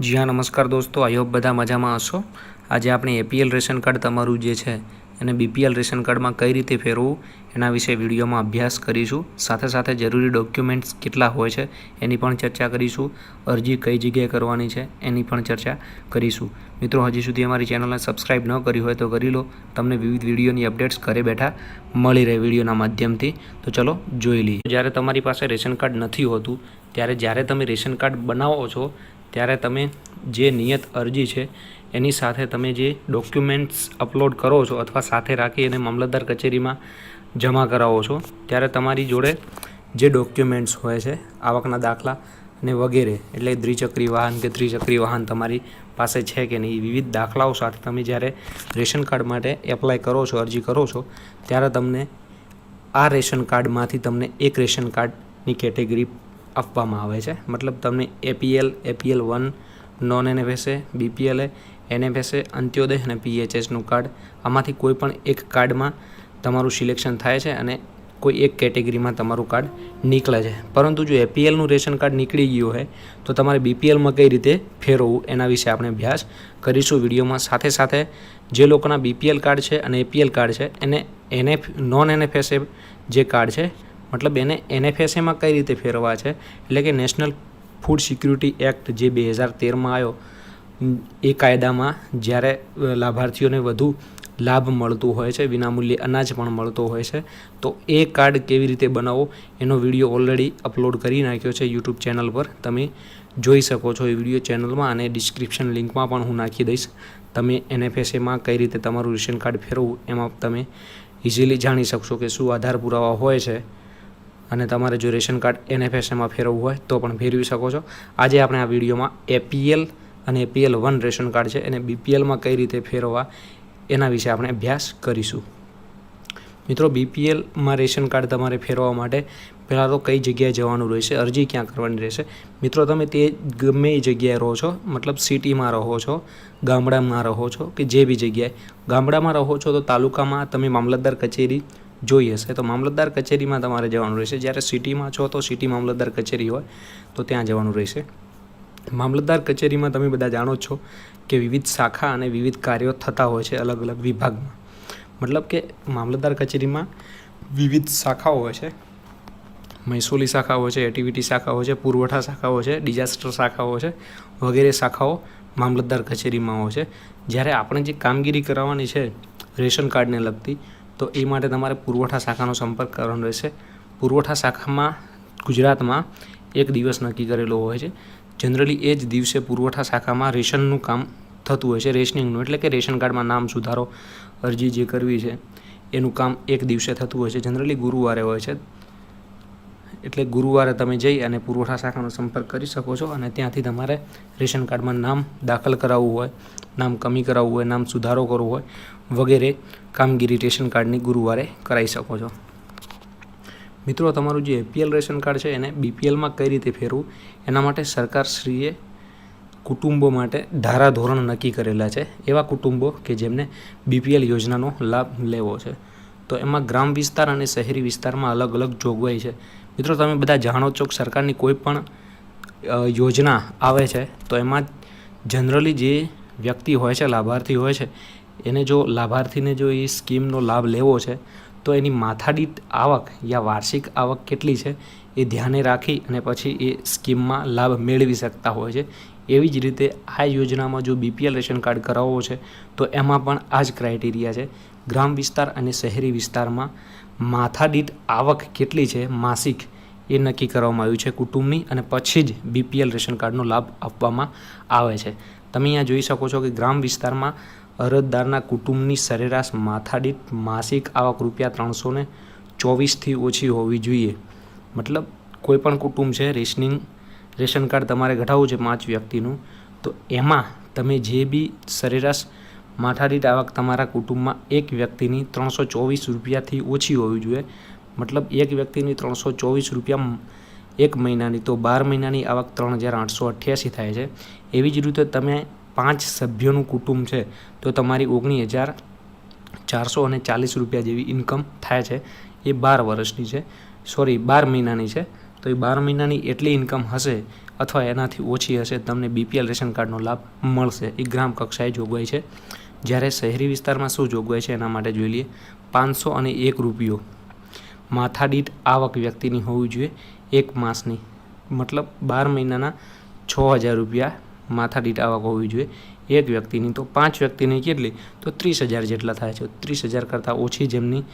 જી હા, નમસ્કાર દોસ્તો. આઈ હોપ બધા મજામાં હશો. આજે આપણે એપીએલ રેશન કાર્ડ તમારું જે છે એને બીપીએલ રેશન કાર્ડમાં કઈ રીતે ફેરવવું એના વિશે વિડીયોમાં અભ્યાસ કરીશું. સાથે સાથે જરૂરી ડોક્યુમેન્ટ્સ કેટલા હોય છે એની પણ ચર્ચા કરીશું. અરજી કઈ જગ્યાએ કરવાની છે એની પણ ચર્ચા કરીશું. મિત્રો, હજી સુધી અમારી ચેનલને સબસ્ક્રાઈબ ન કરી હોય તો કરી લો. તમને વિવિધ વિડીયોની અપડેટ્સ ઘરે બેઠા મળી રહે વિડીયોના માધ્યમથી. તો ચલો, જોઈ લઈએ. જ્યારે તમારી પાસે રેશન કાર્ડ નથી હોતું, ત્યારે જ્યારે તમે રેશન કાર્ડ બનાવો છો ત્યારે તમે જે નિયત અરજી છે, એની સાથે તમે જે ડોક્યુમેન્ટ્સ અપલોડ કરો છો અથવા સાથે રાખી અને મામલતદાર કચેરીમાં જમા કરાવો છો, ત્યારે તમારી જોડે જે ડોક્યુમેન્ટ્સ હોય છે, આવકના દાખલા અને વગેરે, એટલે દ્વિચક્રી વાહન કે ત્રિચક્રી વાહન તમારી પાસે છે કે નહીં વિવિધ દાખલાઓ સાથે તમે જ્યારે રેશન કાર્ડ માટે એપ્લાય કરો છો, અરજી કરો છો, ત્યારે તમને આ રેશન કાર્ડમાંથી તમને એક રેશન કાર્ડની કેટેગરી આપવામાં આવે છે. મતલબ તમને APL APL one non NFSA બીપીએલએ NFSA Antyodaya અને પીએચએસનું કાર્ડ આમાંથી કોઈ પણ એક કાર્ડમાં તમારું સિલેક્શન થાય છે અને કોઈ એક કેટેગરીમાં તમારું કાર્ડ નીકળે છે. પરંતુ જો એપીએલનું રેશન કાર્ડ નીકળી ગયું હોય, તો તમારે બીપીએલમાં કઈ રીતે ફેરવવું, એના વિશે આપણે અભ્યાસ કરીશું વિડીયોમાં. સાથે સાથે જે લોકોના બીપીએલ કાર્ડ છે અને એપીએલ કાર્ડ છે, એને એનએફ નોન એનએફએસએ જે કાર્ડ છે મતલબ એને એનએફએસએમાં કઈ રીતે ફેરવવા છે? એટલે કે નેશનલ ફૂડ સિક્યુરિટી એક્ટ જે બે હજાર તેરમાં આવ્યો, એ કાયદામાં જ્યારે લાભાર્થીઓને વધુ લાભ મળતું હોય છે, વિનામૂલ્યે અનાજ પણ મળતો હોય છે, તો એ કાર્ડ કેવી રીતે બનાવવો? એનો વીડિયો ઓલરેડી અપલોડ કરી નાખ્યો છે યુટ્યુબ ચેનલ પર. તમે જોઈ શકો છો એ વીડિયો ચેનલમાં અને ડિસ્ક્રિપ્શન લિંકમાં પણ હું નાખી દઈશ. તમે એનએફએસએમાં કઈ રીતે તમારું રેશન કાર્ડ ફેરવવું, એમાં તમે ઇઝીલી જાણી શકશો કે શું આધાર પુરાવા હોય છે. અને તમારે જો રેશન કાર્ડ એનએફએસએમાં ફેરવવું હોય તો પણ ફેરવી શકો છો. આજે આપણે આ વિડીયોમાં એપીએલ અને એપીએલ વન રેશન કાર્ડ છે એને બીપીએલમાં કઈ રીતે ફેરવવા એના વિશે આપણે અભ્યાસ કરીશું. મિત્રો બીપીએલમાં રેશન કાર્ડ તમારે ફેરવવા માટે પહેલાં તો કઈ જગ્યાએ જવાનું રહેશે, અરજી ક્યાં કરવાની રહેશે? મિત્રો, તમે તે ગમે એ જગ્યાએ રહો છો, મતલબ સિટીમાં રહો છો, ગામડામાં રહો છો કે જે બી જગ્યાએ, ગામડામાં રહો છો તો તાલુકામાં તમે મામલતદાર કચેરી જોઈ હશે. તો મામલતદાર કચેરીમાં તમારે જવાનું રહેશે. જ્યારે સિટીમાં છો તો સિટી મામલતદાર કચેરી હોય તો ત્યાં જવાનું રહેશે. મામલતદાર કચેરીમાં તમે બધા જાણો છો કે વિવિધ શાખા અને વિવિધ કાર્યો થતા હોય છે અલગ અલગ વિભાગમાં. મતલબ કે મામલતદાર કચેરીમાં વિવિધ શાખાઓ હોય છે. મહેસૂલી શાખા હોય છે, એટીવિટી શાખા હોય છે, પુરવઠા શાખા હોય છે, ડિઝાસ્ટર શાખા હોય છે, વગેરે શાખાઓ મામલતદાર કચેરીમાં હોય છે. જ્યારે આપણે જે કામગીરી કરાવવાની છે રેશન કાર્ડને લગતી તો એ માટે તમારે પુરવઠા શાખાનો સંપર્ક કરવાનો રહેશે. પુરવઠા શાખામાં ગુજરાતમાં એક દિવસ નક્કી કરેલો હોય છે. જનરલી એ જ દિવસે પુરવઠા શાખામાં રેશનનું કામ થતું હોય છે, રેશનિંગનું. એટલે કે રેશન કાર્ડમાં નામ સુધારો અરજી જે કરવી છે, એનું કામ એક દિવસે થતું હોય છે. જનરલી ગુરુવારે હોય છે. એટલે ગુરુવારે તમે જઈ અને પુરવઠા શાખાનો સંપર્ક કરી શકો છો અને ત્યાંથી તમારે રેશન કાર્ડમાં નામ દાખલ કરાવવું હોય, નામ કમી કરાવવું હોય, નામ સુધારો કરવો હોય, વગેરે કામગીરી રેશન કાર્ડની ગુરુવારે કરાવી શકો છો. મિત્રો, તમારું જે એપીએલ રેશન કાર્ડ છે, એને બીપીએલમાં કઈ રીતે ફેરવું? એના માટે સરકારશ્રીએ કુટુંબો માટે ધારાધોરણ નક્કી કરેલા છે. એવા કુટુંબો કે જેમને બીપીએલ યોજનાનો લાભ લેવો છે. તો એમાં ગ્રામ વિસ્તાર અને શહેરી વિસ્તારમાં અલગ અલગ જોગવાઈ છે. મિત્રો, તમે બધા જાણો છો કે સરકારની કોઈ પણ યોજના આવે છે, તો એમાં જનરલી જે વ્યક્તિ હોય છે, લાભાર્થી હોય છે, એને જો લાભાર્થીને જો એ સ્કીમનો લાભ લેવો છે, તો એની માથાદીઠ આવક યા વાર્ષિક આવક કેટલી છે, એ ધ્યાને રાખી અને પછી એ સ્કીમમાં લાભ મેળવી શકતા હોય છે. એવી જ રીતે આ યોજનામાં જો બીપીએલ રેશન કાર્ડ કરાવવો છે, તો એમાં પણ આ જ ક્રાઇટેરિયા છે. ગ્રામ વિસ્તાર અને શહેરી વિસ્તારમાં માથાદીઠ આવક કેટલી છે માસિક એ નક્કી કરવામાં આવ્યું છે. કુટુંબની અને પછી જ બીપીએલ રેશન કાર્ડનો લાભ આપવામાં આવે છે. તમે અહીંયા જોઈ શકો છો કે ગ્રામ વિસ્તારમાં અરજદારના કુટુંબની સરેરાશ માથાદીઠ માસિક આવક રૂપિયા ત્રણસો ને ચોવીસથી ઓછી હોવી જોઈએ. મતલબ કોઈપણ કુટુંબ છે, રેશનિંગ રેશન કાર્ડ તમારે ઘટાડવું છે પાંચ વ્યક્તિનું, તો એમાં તમે જે બી સરેરાશ માથાદીઠ આવક તમારા કુટુંબમાં એક વ્યક્તિની ત્રણસો ચોવીસ રૂપિયાથી ઓછી હોવી જોઈએ. મતલબ એક વ્યક્તિની ત્રણસો ચોવીસ રૂપિયા એક મહિનાની તો બાર મહિનાની આવક ત્રણ હજાર આઠસો અઠ્યાસી થાય છે. એવી જ રીતે તમે પાંચ સભ્યોનું કુટુંબ છે, તો તમારી ઓગણીસ હજાર ચારસો અને ચાલીસ રૂપિયા જેવી ઇન્કમ થાય છે. એ બાર વર્ષની છે. સોરી બાર મહિનાની છે. તો એ બાર મહિનાની એટલી ઇન્કમ હશે અથવા એનાથી ઓછી હશે, તમને બીપીએલ રેશન કાર્ડનો લાભ મળશે. એ ગ્રામ કક્ષાએ જોગવાઈ છે. જ્યારે શહેરી વિસ્તારમાં શું જોગવાઈ છે એના માટે જોઈ લઈએ. પાંચસો અને એક રૂપિયો માથાદીઠ આવક વ્યક્તિની હોવી જોઈએ એક માસની. મતલબ બાર મહિનાના છ હજાર રૂપિયા માથાદીઠ આવક હોવી જોઈએ એક વ્યક્તિની. તો પાંચ વ્યક્તિની કેટલી? તો ત્રીસ હજાર જેટલા થાય છે. ત્રીસ હજાર કરતાં ઓછી જેમની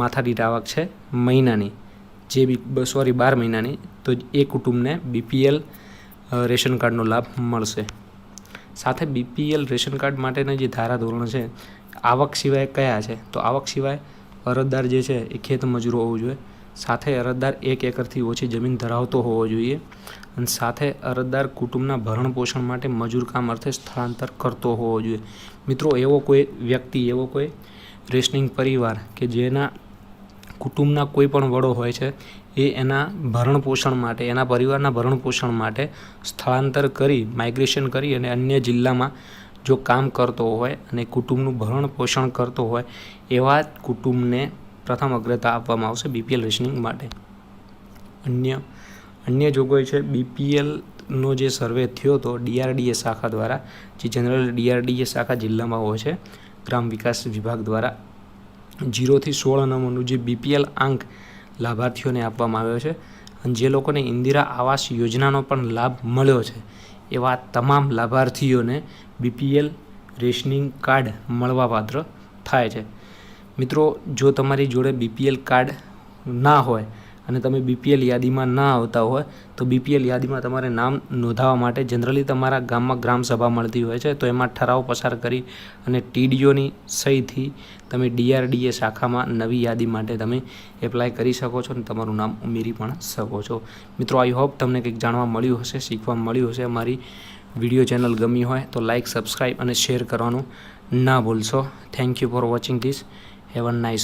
માથાદીઠ આવક છે મહિનાની. જે બી સોરી બાર મહિનાની, તો એ કુટુંબને બીપીએલ રેશન કાર્ડનો લાભ મળશે. સાથે બીપીએલ રેશન કાર્ડ માટેના જે ધારાધોરણ છે, આવક સિવાય કયા છે? તો આવક સિવાય અરજદાર જે છે, એ ખેત મજૂરો હોવું જોઈએ. સાથે અરજદાર એક એકરથી ઓછી જમીન ધરાવતો હોવો જોઈએ અને સાથે અરજદાર કુટુંબના ભરણ પોષણ માટે મજૂર કામ અર્થે સ્થળાંતર કરતો હોવો જોઈએ. મિત્રો, એવો કોઈ વ્યક્તિ, એવો કોઈ રેશનિંગ પરિવાર કે જેના કુટુંબના કોઈ પણ વડો હોય છે એ એના ભરણ પોષણ માટે, એના પરિવારના ભરણ પોષણ માટે સ્થળાંતર કરી માઇગ્રેશન કરી અને અન્ય જિલ્લામાં જો કામ કરતો હોય અને કુટુંબનું ભરણ પોષણ કરતો હોય, એવા કુટુંબને પ્રથમ અગ્રતા આપવામાં આવશે બીપીએલ રેશનિંગ માટે. અન્ય અન્ય જોગવાઈ છે બીપીએલનો જે સર્વે થયો હતો ડીઆરડીએ શાખા દ્વારા, જે જનરલ ડીઆરડીએ શાખા જિલ્લામાં હોય છે, ગ્રામ વિકાસ વિભાગ દ્વારા, જીરોથી સોળ નંબરનું જે બીપીએલ આંક લાભાર્થીઓને આપવામાં આવ્યો છે અને જે લોકોને ઇન્દિરા આવાસ યોજનાનો પણ લાભ મળ્યો છે, એવા તમામ લાભાર્થીઓને બીપીએલ રેશનિંગ કાર્ડ મળવાપાત્ર થાય છે. મિત્રો, જો તમારી જોડે બીપીએલ કાર્ડ ના હોય અને તમે બીપીએલ યાદીમાં ના આવતા હોય, તો બીપીએલ યાદીમાં તમારે નામ નોંધાવવા માટે જનરલી તમારા ગામમાં ગ્રામસભા મળતી હોય છે, તો એમાં ઠરાવ પસાર કરી અને ટીડીઓની સહીથી તમે ડીઆરડીએ શાખામાં નવી યાદી માટે તમે એપ્લાય કરી શકો છો અને તમારું નામ ઉમેરી પણ શકો છો. મિત્રો આઈ હોપ તમને કંઈક જાણવા મળ્યું હશે, શીખવા મળ્યું હશે અમારી વીડિયો ચેનલ ગમી હોય તો લાઇક સબસ્ક્રાઈબ અને શેર કરવાનું ના ભૂલશો. Thank you for watching this have nice